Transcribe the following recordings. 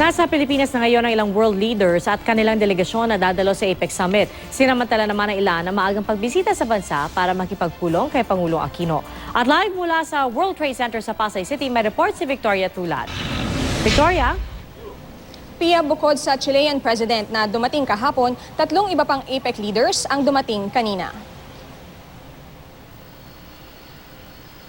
Nasa Pilipinas na ngayon ang ilang world leaders at kanilang delegasyon na dadalo sa APEC Summit. Sinamantala naman ng ilan na maagang pagbisita sa bansa para makipagpulong kay Pangulong Aquino. At live mula sa World Trade Center sa Pasay City, may report si Victoria Tulat. Victoria? Pia bukod sa Chilean President na dumating kahapon, tatlong iba pang APEC leaders ang dumating kanina.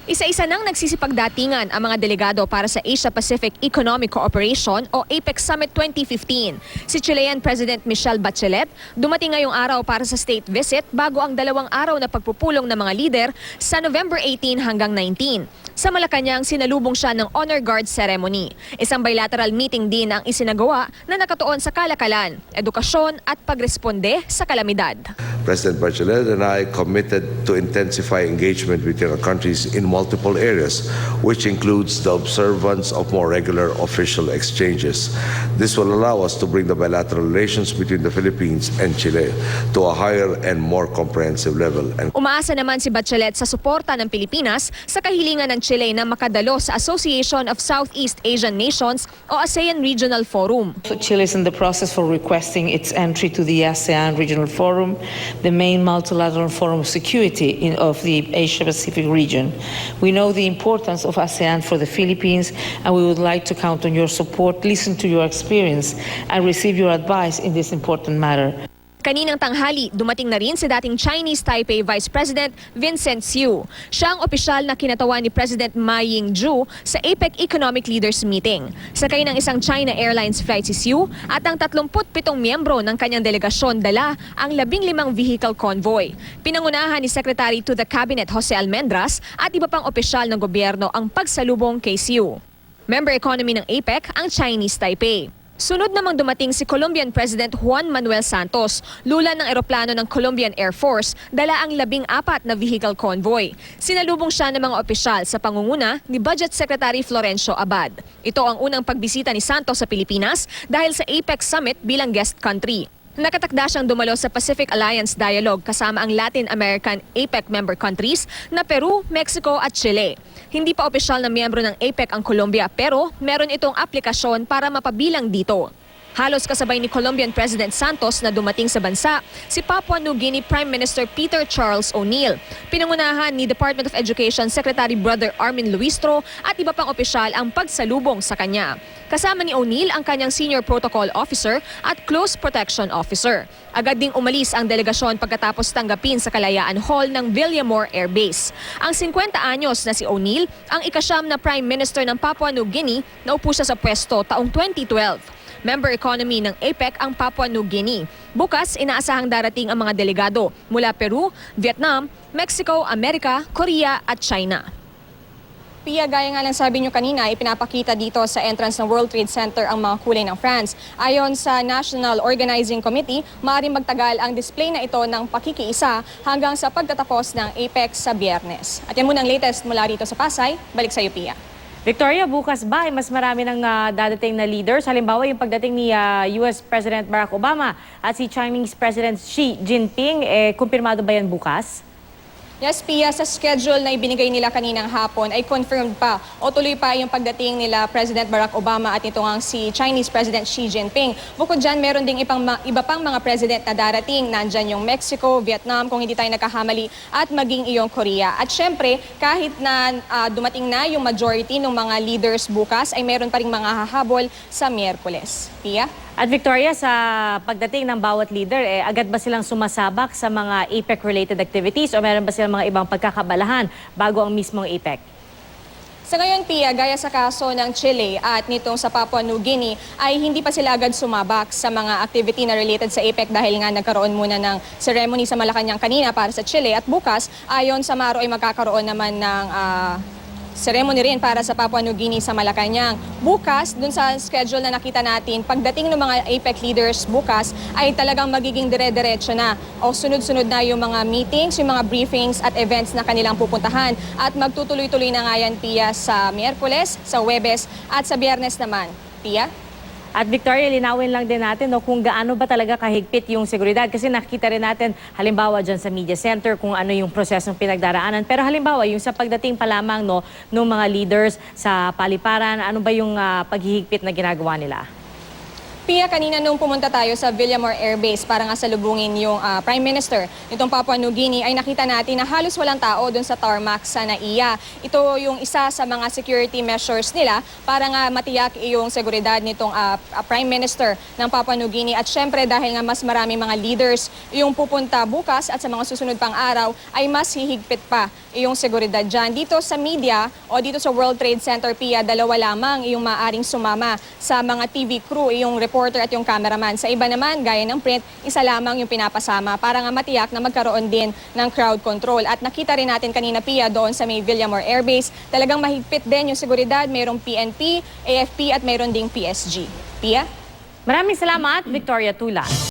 Isa-isa nang nagsisipagdatingan ang mga delegado para sa Asia-Pacific Economic Cooperation o APEC Summit 2015. Si Chilean President Michelle Bachelet dumating ngayong araw para sa state visit bago ang dalawang araw na pagpupulong ng mga leader sa November 18 hanggang 19. Sa Malacanang, sinalubong siya ng honor guard ceremony. Isang bilateral meeting din ang isinagawa na nakatuon sa kalakalan, edukasyon at pagresponde sa kalamidad. President Bachelet and I committed to intensify engagement between our countries in multiple areas, which includes the observance of more regular official exchanges. This will allow us to bring the bilateral relations between the Philippines and Chile to a higher and more comprehensive level. And Umaasa naman si Bachelet sa suporta ng Pilipinas sa kahilingan ng Chile na makadalo sa Association of Southeast Asian Nations o ASEAN Regional Forum. So Chile is in the process for requesting its entry to the ASEAN Regional Forum, the main multilateral forum of security in, of the Asia-Pacific region. We know the importance of ASEAN for the Philippines, and we would like to count on your support, listen to your experience, and receive your advice in this important matter. Kaninang tanghali, dumating na rin si dating Chinese Taipei Vice President Vincent Xu. Siya ang opisyal na kinatawan ni President Ma Ying-jeou sa APEC Economic Leaders Meeting. Sakay ng isang China Airlines flight si Xu at ang 37 miyembro ng kanyang delegasyon dala ang 15 vehicle convoy. Pinangunahan ni Secretary to the Cabinet Jose Almendras at iba pang opisyal ng gobyerno ang pagsalubong kay Xu. Member economy ng APEC ang Chinese Taipei. Sunod namang dumating si Colombian President Juan Manuel Santos, lula ng eroplano ng Colombian Air Force, dala ang labing apat na vehicle convoy. Sinalubong siya ng mga opisyal sa pangunguna ni Budget Secretary Florencio Abad. Ito ang unang pagbisita ni Santos sa Pilipinas dahil sa APEC Summit bilang guest country. Nakatakda siyang dumalo sa Pacific Alliance Dialogue kasama ang Latin American APEC member countries na Peru, Mexico at Chile. Hindi pa opisyal na miyembro ng APEC ang Colombia pero meron itong aplikasyon para mapabilang dito. Halos kasabay ni Colombian President Santos na dumating sa bansa, si Papua New Guinea Prime Minister Peter Charles O'Neill. Pinangunahan ni Department of Education Secretary Brother Armin Luistro at iba pang opisyal ang pagsalubong sa kanya. Kasama ni O'Neill ang kanyang Senior Protocol Officer at Close Protection Officer. Agad ding umalis ang delegasyon pagkatapos tanggapin sa Kalayaan Hall ng Villamore Air Base. Ang 50 anyos na si O'Neill ang ikasyam na Prime Minister ng Papua New Guinea na upo siya sa pwesto taong 2012. Member economy ng APEC ang Papua New Guinea. Bukas, inaasahang darating ang mga delegado mula Peru, Vietnam, Mexico, Amerika, Korea at China. Pia, gaya nga lang sabi nyo kanina, ipinapakita dito sa entrance ng World Trade Center ang mga kulay ng France. Ayon sa National Organizing Committee, maaaring magtagal ang display na ito ng pakikiisa hanggang sa pagtatapos ng APEC sa biyernes. At yan muna ang latest mula rito sa Pasay. Balik sa iyo, Pia. Victoria, bukas ba ay mas marami ng ah, dadating na leaders? Halimbawa, yung pagdating ni ah, US President Barack Obama at si Chinese President Xi Jinping, eh, kumpirmado ba yan bukas? Yes, Pia, sa schedule na ibinigay nila kaninang hapon ay confirmed pa o tuloy pa yung pagdating nila President Barack Obama at ito nga si Chinese President Xi Jinping. Bukod dyan, meron ding ipang, iba pang mga president na darating. Nandyan yung Mexico, Vietnam, kung hindi tayo nagkahamali, at maging iyong Korea. At syempre, kahit na ah, dumating na yung majority ng mga leaders bukas, ay meron pa rin mga hahabol sa Miyerkules. Pia? At Victoria, sa pagdating ng bawat leader, eh, agad ba silang sumasabak sa mga APEC-related activities o meron ba silang mga ibang pagkakabalahan bago ang mismong APEC? Sa ngayon, Pia, gaya sa kaso ng Chile at nitong sa Papua New Guinea, ay hindi pa sila agad sumabak sa mga activity na related sa APEC dahil nga nagkaroon muna ng ceremony sa Malacanang kanina para sa Chile at bukas, ayon sa Maro ay magkakaroon naman ng ah, ceremony rin para sa Papua New Guinea sa Malacanang. Bukas, dun sa schedule na nakita natin, pagdating ng mga APEC leaders bukas, ay talagang magiging dire-diretso na o sunod-sunod na yung mga meetings, yung mga briefings at events na kanilang pupuntahan. At magtutuloy-tuloy na nga yan, Pia, sa Miyerkules, sa Webes at sa Biyernes naman. Pia? At Victoria, linawin lang din natin no, kung gaano ba talaga kahigpit yung seguridad. Kasi nakikita rin natin, halimbawa dyan sa media center, kung ano yung prosesong pinagdaraanan. Pero halimbawa, yung sa pagdating pa lamang no, ng mga leaders sa paliparan, ano ba yung ah, paghihigpit na ginagawa nila? Pia, kanina nung pumunta tayo sa Villamor Air Base para nga salubungin yung ah, Prime Minister nitong Papua New Guinea ay nakita natin na halos walang tao doon sa tarmac sa NAIA. Ito yung isa sa mga security measures nila para nga matiyak yung seguridad nitong ah, Prime Minister ng Papua New Guinea. At syempre dahil nga mas marami mga leaders yung pupunta bukas at sa mga susunod pang araw ay mas hihigpit pa yung seguridad dyan. Dito sa media o dito sa World Trade Center, Pia, dalawa lamang yung maaring sumama sa mga TV crew, yung reporter at yung cameraman. Sa iba naman, gaya ng print, isa lamang yung pinapasama para nga matiyak na magkaroon din ng crowd control. At nakita rin natin kanina, Pia, doon sa may Villamor Air Base, talagang mahigpit din yung seguridad. Mayroong PNP, AFP at mayroon ding PSG. Pia? Maraming salamat, Victoria Tula.